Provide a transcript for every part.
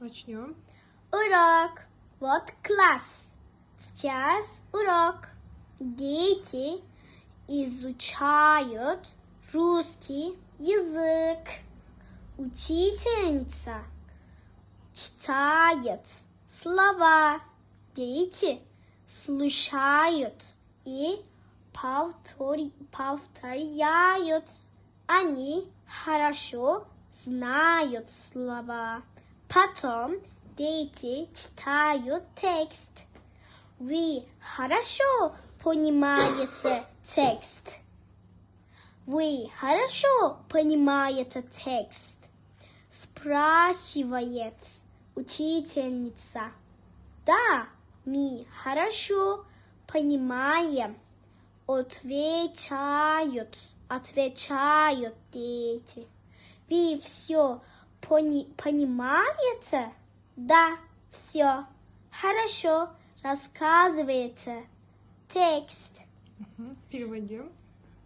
Начнем. Урок. Вот класс. Сейчас урок. Дети изучают русский язык. Учительница читает слова. Дети слушают и повтори- повторяют. Они хорошо знают слова. Потом дети читают текст. Вы хорошо понимаете текст. Вы хорошо понимаете текст? Спрашивает учительница. Да, мы хорошо понимаем. Отвечают, отвечают дети. Вы все понимаете? Да, все. Хорошо. Рассказывайте. Текст. Мгм. Переводим.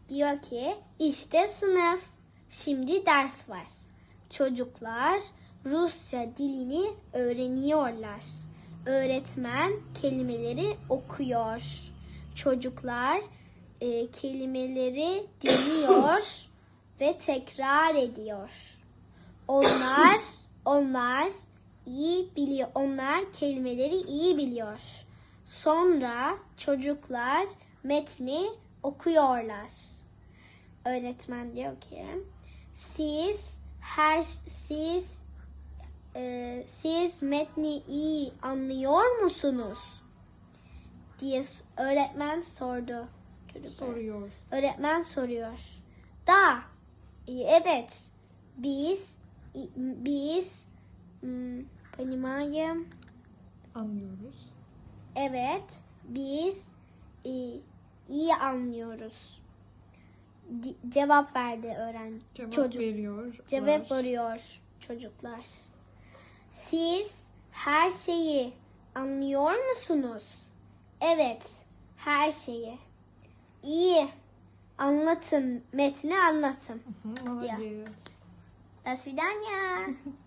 Diyor ki işte sınıf. Şimdi ders var. Çocuklar Rusça dilini öğreniyorlar. Öğretmen kelimeleri okuyor. Çocuklar e, kelimeleri dinliyor ve tekrar ediyor. Onlar onlar iyi biliyor. Onlar kelimeleri iyi biliyor. Sonra çocuklar metni okuyorlar. Öğretmen diyor ki siz her siz e, siz metni iyi anlıyor musunuz? diye öğretmen sordu çocuklara. Soruyor. Öğretmen soruyor. Da, e, evet, biz, biz, hmm, понимаем, Anlıyoruz. evet, biz e, iyi anlıyoruz. Di- cevap verdi öğren Cevap çocuk. veriyor. Cevap veriyor çocuklar. Siz her şeyi anlıyor musunuz? Evet, her şeyi. İyi. Anlatın, metni anlatın. Hı, Молодец. До свидания.